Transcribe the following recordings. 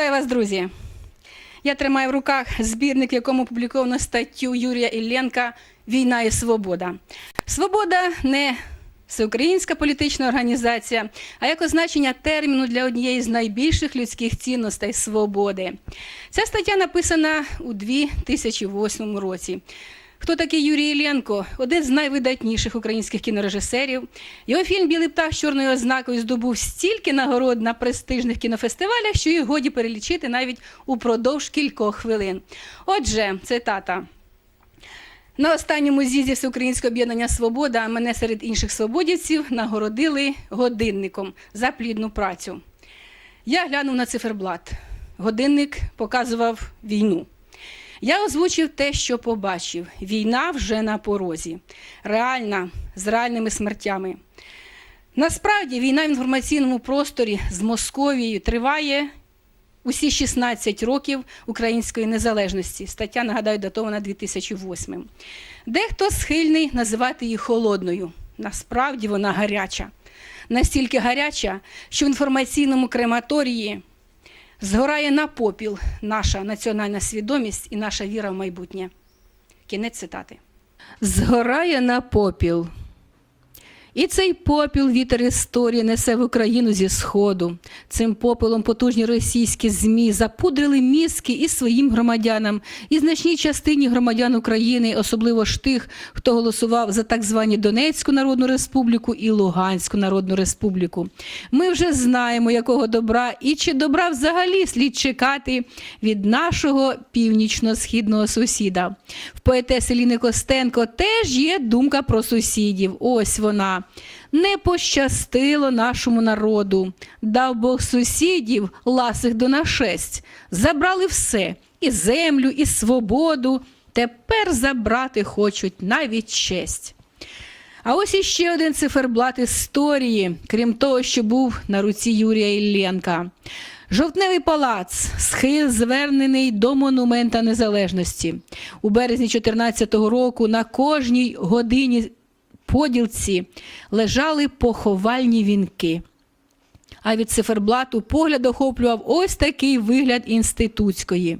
Вітаю вас, друзі! Я тримаю в руках збірник, в якому опубліковано статтю Юрія Ілленка Війна і свобода. Свобода не всеукраїнська політична організація, а як означення терміну для однієї з найбільших людських цінностей свободи. Ця стаття написана у 2008 році. Хто такий Юрій Іллєнко? Один з найвидатніших українських кінорежисерів. Його фільм Білий птах з чорною ознакою здобув стільки нагород на престижних кінофестивалях, що їх годі перелічити навіть упродовж кількох хвилин. Отже, цитата. На останньому з'їзді Всеукраїнського об'єднання Свобода мене серед інших свободівців нагородили годинником за плідну працю. Я глянув на циферблат. Годинник показував війну. Я озвучив те, що побачив. Війна вже на порозі, реальна, з реальними смертями. Насправді війна в інформаційному просторі з Московією триває усі 16 років української незалежності. Стаття, нагадаю, датована 2008. Дехто схильний називати її холодною. Насправді вона гаряча. Настільки гаряча, що в інформаційному крематорії згорає на попіл наша національна свідомість і наша віра в майбутнє. Кінець цитати. Згорає на попіл. І цей попіл вітер історії несе в Україну зі сходу. Цим попелом потужні російські змі запудрили мізки і своїм громадянам, і значній частині громадян України, особливо ж тих, хто голосував за так звані Донецьку Народну Республіку і Луганську Народну Республіку. Ми вже знаємо, якого добра і чи добра взагалі слід чекати від нашого північно-східного сусіда. В поетеси Ліни Костенко теж є думка про сусідів. Ось вона. Не пощастило нашому народу. Дав Бог сусідів ласих до нашесть. Забрали все і землю, і свободу. Тепер забрати хочуть навіть честь. А ось іще один циферблат історії, крім того, що був на руці Юрія Ілленка. Жовтневий палац, схил звернений до монумента незалежності. У березні 2014 року на кожній годині поділці лежали поховальні вінки. А від циферблату погляд охоплював ось такий вигляд інститутської.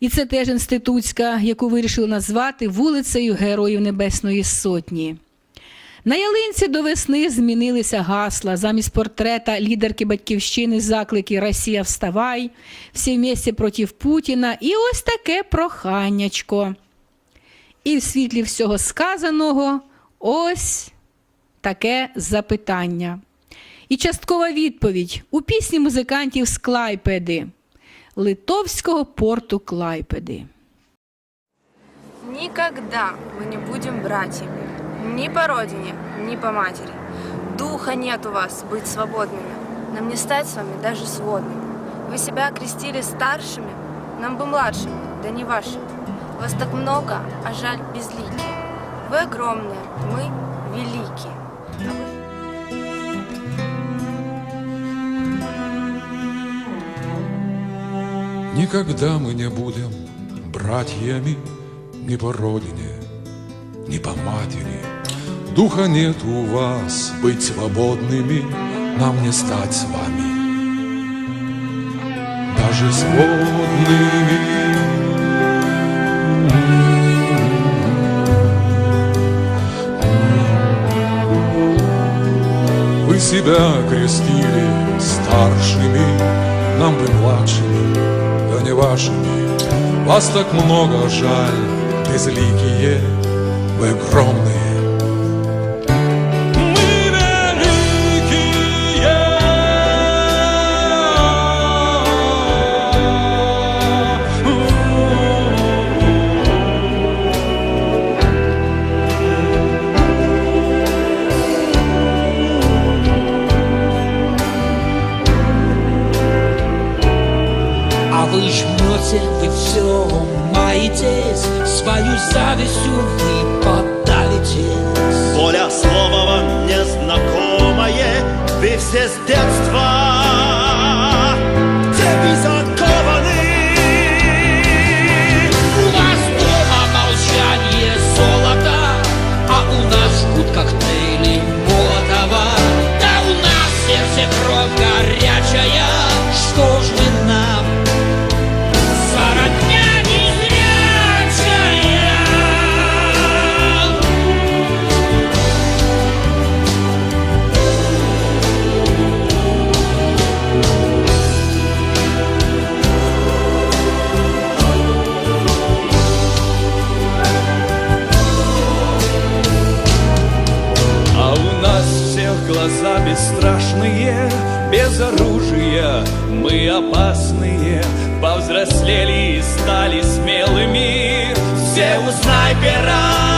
І це теж інститутська, яку вирішили назвати вулицею Героїв Небесної Сотні. На ялинці до весни змінилися гасла. Замість портрета лідерки батьківщини заклики Росія вставай, всі вместе проти Путіна і ось таке проханнячко. І в світлі всього сказаного ось таке запитання. І часткова відповідь у пісні музикантів з Клайпеди, Литовського порту Клайпеди. Никогда мы не будем братьями. Ни по родине, ни по матери. Духа нет у вас быть свободными. Нам не стать с вами даже сводными. Вы себя окрестили старшими, нам бы младшими, да не вашими. Вас так много, а жаль безликие. Вы огромные, мы великие. Вы- Никогда мы не будем братьями ни по родине, ни по матери. Духа нет у вас быть свободными, нам не стать с вами. Даже сводными. Вы себя крестили старшими, нам бы младшими, да не вашими. Вас так много жаль, безликие, вы огромные. Маетесь, свою завистью вы подавитесь. Воля слова вам незнакомое, вы все с детства Все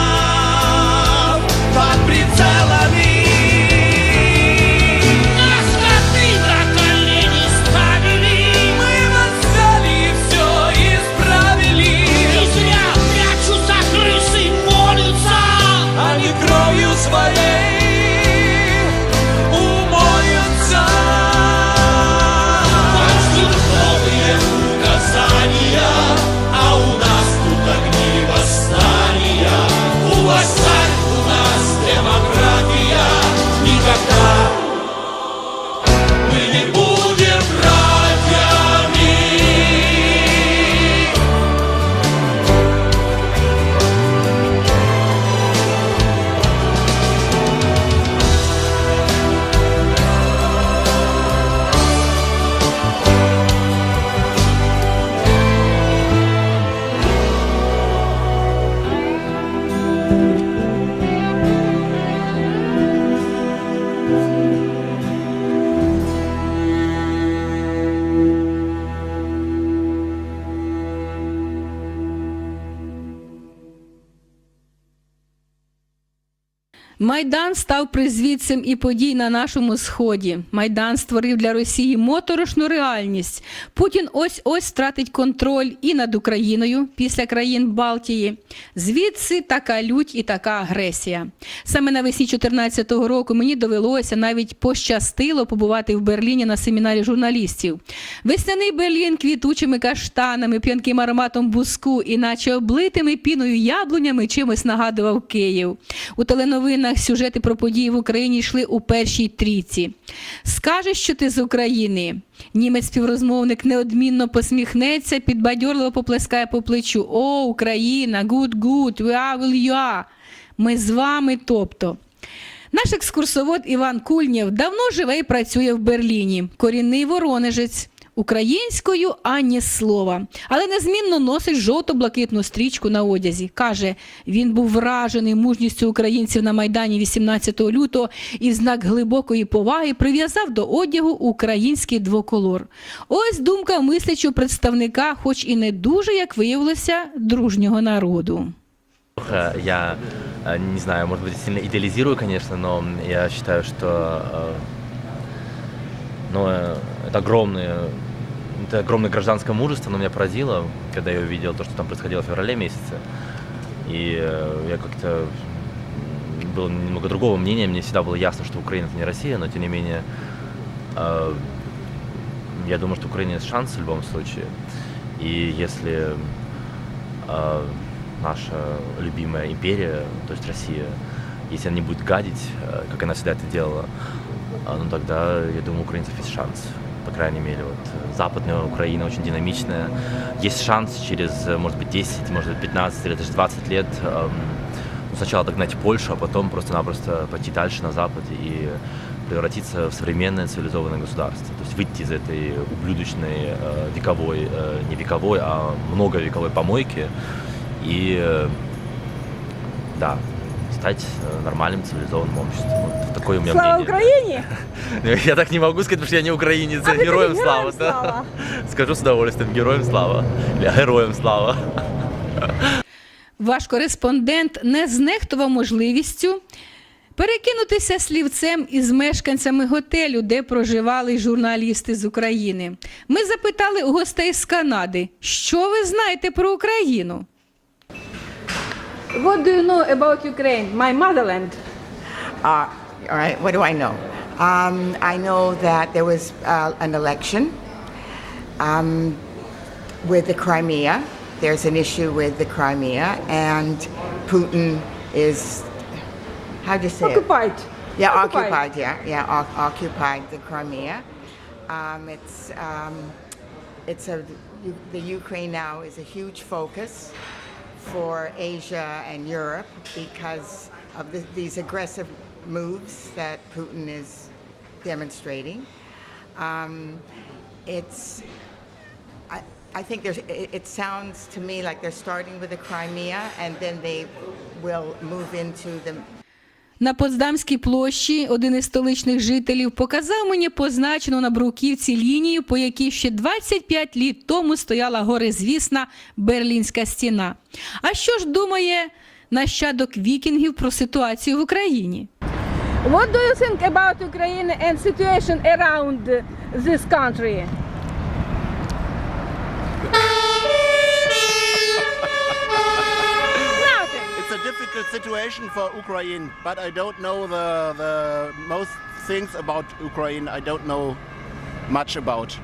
Майдан став призвідцем і подій на нашому сході. Майдан створив для Росії моторошну реальність. Путін ось ось втратить контроль і над Україною після країн Балтії. Звідси така лють і така агресія. Саме навесні 2014 року мені довелося навіть пощастило побувати в Берліні на семінарі журналістів. Весняний Берлін квітучими каштанами, п'янким ароматом буску, і наче облитими піною яблунями чимось нагадував Київ. У теленовинах сюжети про події в Україні йшли у першій трійці. Скажеш, що ти з України. Німець співрозмовник неодмінно посміхнеться, підбадьорливо поплескає по плечу. О, Україна, good, good, we are will you are. Ми з вами, тобто. Наш екскурсовод Іван Кульнєв давно живе і працює в Берліні. Корінний воронежець. Українською ані слова, але незмінно носить жовто-блакитну стрічку на одязі. Каже, він був вражений мужністю українців на Майдані 18 лютого і в знак глибокої поваги прив'язав до одягу український двоколор. Ось думка мислячого представника, хоч і не дуже, як виявилося, дружнього народу. Э, Я э, не знаю, может быть, сильно идеализирую, конечно, но я считаю, что э, ну, э, это огромное, это огромное гражданское мужество, оно меня поразило, когда я увидел то, что там происходило в феврале месяце. И э, я как-то был немного другого мнения, мне всегда было ясно, что Украина это не Россия, но тем не менее э, я думаю, что Украине есть шанс в любом случае. И если э, наша любимая империя, то есть Россия, если она не будет гадить, как она всегда это делала, ну тогда, я думаю, у украинцев есть шанс. Крайней мере, вот западная Украина очень динамичная. Есть шанс через, может быть, 10, может быть, 15 или даже 20 лет эм, ну, сначала догнать Польшу, а потом просто-напросто пойти дальше на Запад и превратиться в современное цивилизованное государство. То есть выйти из этой ублюдочной э, вековой, э, не вековой, а многовековой помойки и, э, да, стать э, нормальным цивилизованным обществом. Вот такое у меня Слава мнение. Україні! Я так не могу сказать, потому что я не украинец. А вы героям так, слава. героям да. слава. Скажу с удовольствием, героям слава. Или героям слава. Ваш кореспондент не знехтував можливістю перекинутися слівцем із мешканцями готелю, де проживали журналісти з України. Ми запитали у гостей з Канади, що ви знаєте про Україну? What do you know about Ukraine, my motherland? Uh, all right, what do I know? Um, I know that there was uh, an election um, with the Crimea. There's an issue with the Crimea, and Putin is, how do you say it? Occupied. Yeah, occupied. yeah, yeah, o- occupied the Crimea. Um, it's um, it's a the Ukraine now is a huge focus for Asia and Europe because of the, these aggressive moves that Putin is demonstrating. Um, it's I, I think there's, it, it sounds to me like they're starting with the Crimea and then they will move into the на Потсдамській площі, один із столичних жителів, показав мені позначену на бруківці лінію, по якій ще 25 літ тому стояла горизвісна Берлінська стіна. А що ж думає нащадок вікінгів про ситуацію в Україні? What do you think about Ukraine and situation around this country? It's a difficult situation for Ukraine, but I don't know the, the most things about Ukraine. I don't know much about.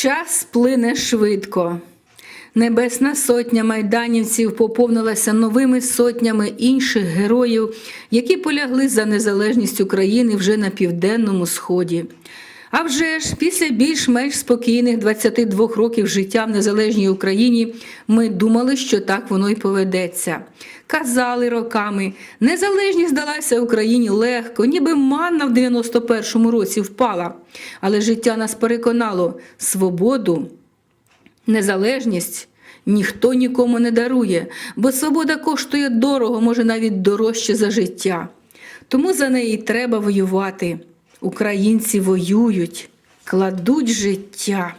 Час плине швидко. Небесна сотня майданівців поповнилася новими сотнями інших героїв, які полягли за незалежність України вже на південному сході. А вже ж після більш-менш спокійних 22 років життя в незалежній Україні ми думали, що так воно й поведеться. Казали роками, незалежність здалася Україні легко, ніби манна в 91-му році впала. Але життя нас переконало, свободу Незалежність ніхто нікому не дарує, бо свобода коштує дорого, може навіть дорожче за життя. Тому за неї треба воювати. Українці воюють, кладуть життя.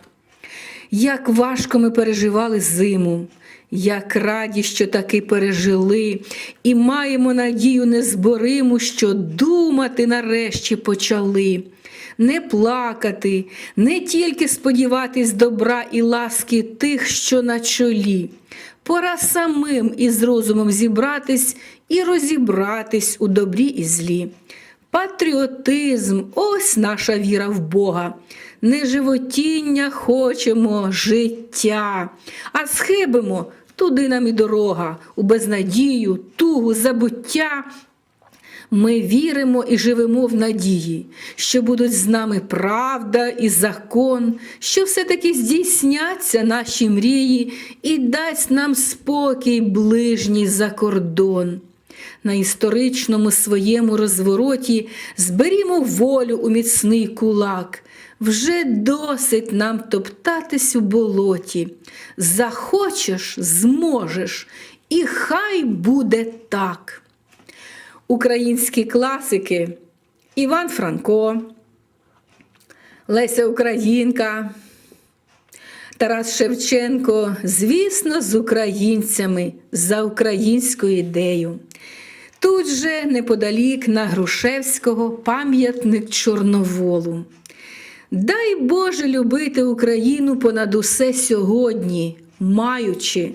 Як важко ми переживали зиму, як раді, що таки пережили, і маємо надію незбориму, що думати нарешті почали. Не плакати, не тільки сподіватись добра і ласки тих, що на чолі. Пора самим із розумом зібратись і розібратись у добрі і злі. Патріотизм ось наша віра в Бога. Не животіння хочемо життя, а схибимо туди нам і дорога, у безнадію, тугу, забуття. Ми віримо і живемо в надії, що будуть з нами правда і закон, що все-таки здійсняться наші мрії і дасть нам спокій ближній за кордон. На історичному своєму розвороті зберімо волю у міцний кулак. Вже досить нам топтатись у болоті. Захочеш, зможеш, і хай буде так. Українські класики Іван Франко, Леся Українка, Тарас Шевченко, звісно, з українцями за українську ідею. Тут же неподалік на Грушевського пам'ятник Чорноволу. Дай Боже любити Україну понад усе сьогодні, маючи,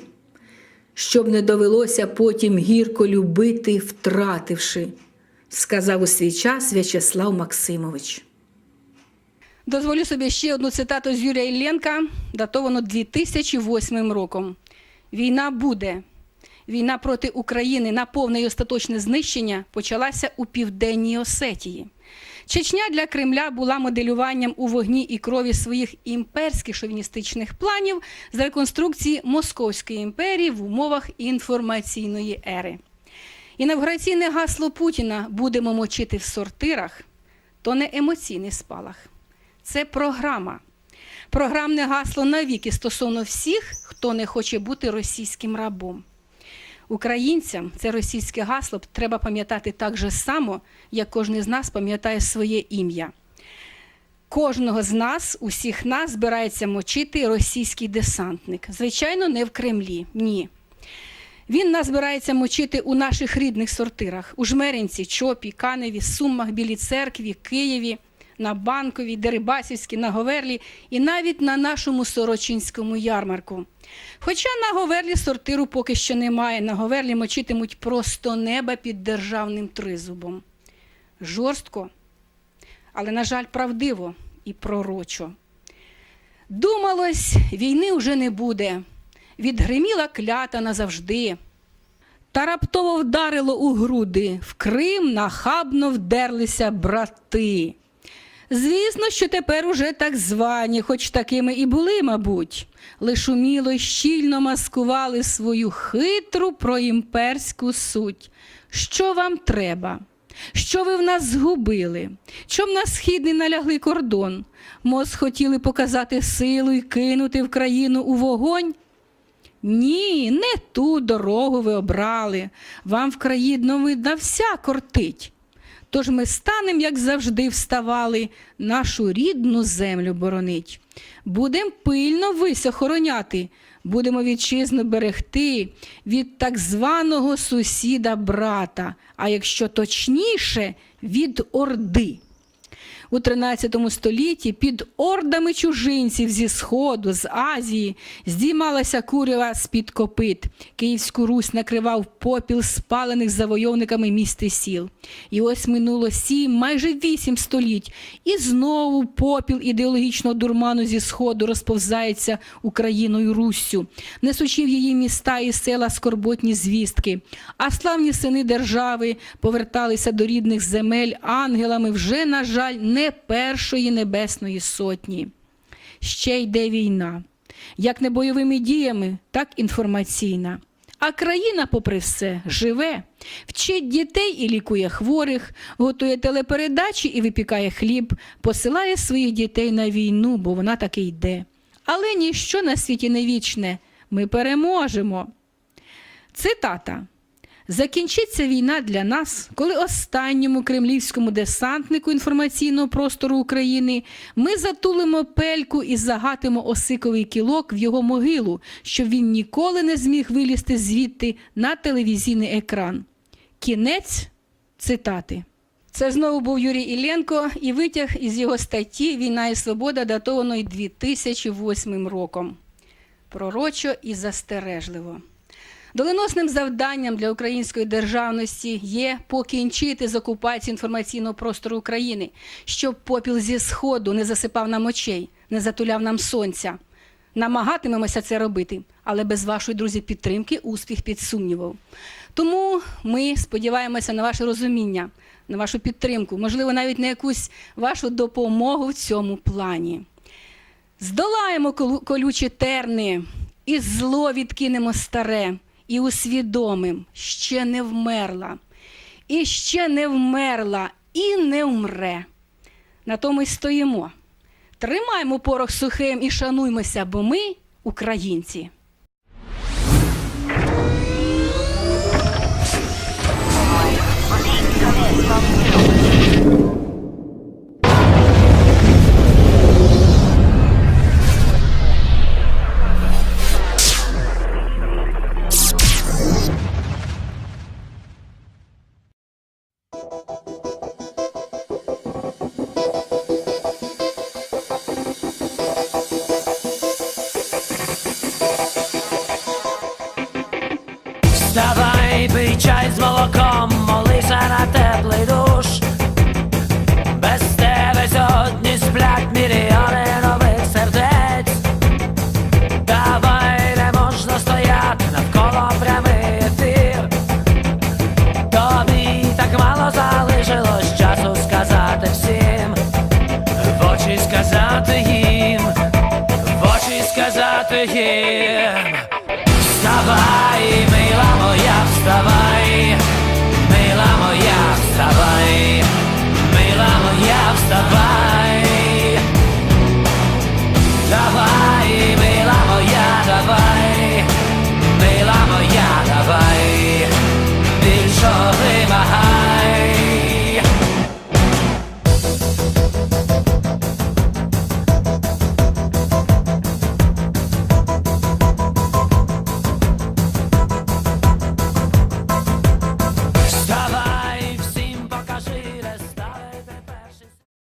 щоб не довелося потім гірко любити, втративши, сказав у свій час В'ячеслав Максимович. Дозволю собі ще одну цитату з Юрія Ілленка, датовано 2008 роком. Війна буде. Війна проти України на повне і остаточне знищення почалася у південній Осетії. Чечня для Кремля була моделюванням у вогні і крові своїх імперських шовіністичних планів з реконструкції Московської імперії в умовах інформаційної ери. Інавгураційне гасло Путіна будемо мочити в сортирах то не емоційний спалах. Це програма. Програмне гасло навіки стосовно всіх, хто не хоче бути російським рабом. Українцям це російське гасло треба пам'ятати так же само, як кожен з нас пам'ятає своє ім'я. Кожного з нас, усіх нас, збирається мочити російський десантник. Звичайно, не в Кремлі. Ні. Він нас збирається мочити у наших рідних сортирах: у Жмеринці, Чопі, Каневі, Сумах, Білій церкві, Києві, на Банковій, Дерибасівській, на Говерлі і навіть на нашому Сорочинському ярмарку. Хоча на Говерлі сортиру поки що немає, на Говерлі мочитимуть просто неба під державним тризубом. Жорстко, але, на жаль, правдиво і пророчо. Думалось, війни вже не буде. Відгриміла клята назавжди. Та раптово вдарило у груди, в Крим нахабно вдерлися брати. Звісно, що тепер уже так звані, хоч такими і були, мабуть, лиш уміло й щільно маскували свою хитру проімперську суть. Що вам треба? Що ви в нас згубили? Чом на східний налягли кордон? Мос хотіли показати силу і кинути в країну у вогонь? Ні, не ту дорогу ви обрали. Вам в країну видно вся кортить. Тож ми станем, як завжди, вставали, нашу рідну землю боронить. Будем пильно вись охороняти, будемо вітчизну берегти від так званого сусіда брата, а якщо точніше, від Орди. У 13 столітті під ордами чужинців зі Сходу, з Азії здіймалася курява з-під копит. Київську Русь накривав попіл спалених завойовниками міст і сіл. І ось минуло сім, майже вісім століть, і знову попіл ідеологічного дурману зі Сходу розповзається Україною Руссю, несучи в її міста і села скорботні звістки. А славні сини держави поверталися до рідних земель ангелами вже, на жаль, не першої небесної сотні. Ще йде війна, як не бойовими діями, так інформаційна. А країна, попри все, живе, вчить дітей і лікує хворих, готує телепередачі і випікає хліб, посилає своїх дітей на війну, бо вона таки йде. Але ніщо на світі не вічне. Ми переможемо. Цитата. Закінчиться війна для нас, коли останньому кремлівському десантнику інформаційного простору України ми затулимо пельку і загатимо осиковий кілок в його могилу, щоб він ніколи не зміг вилізти звідти на телевізійний екран. Кінець цитати. Це знову був Юрій Ілленко і витяг із його статті Війна і свобода, датованої 2008 роком. Пророчо і застережливо. Доленосним завданням для української державності є покінчити з окупацією інформаційного простору України, щоб попіл зі сходу не засипав нам очей, не затуляв нам сонця. Намагатимемося це робити, але без вашої друзі підтримки успіх під сумнівом. Тому ми сподіваємося на ваше розуміння, на вашу підтримку, можливо, навіть на якусь вашу допомогу в цьому плані. Здолаємо колючі терни, і зло відкинемо старе, і усвідомим, ще не вмерла, і ще не вмерла, і не вмре. На тому й стоїмо. Тримаймо порох сухим і шануймося, бо ми українці. в очі сказати їм, в очі сказати їм, вставай, мила моя, вставай, мила моя, вставай, мила моя, вставай, давай, мила моя, давай, мила моя, давай, більшого.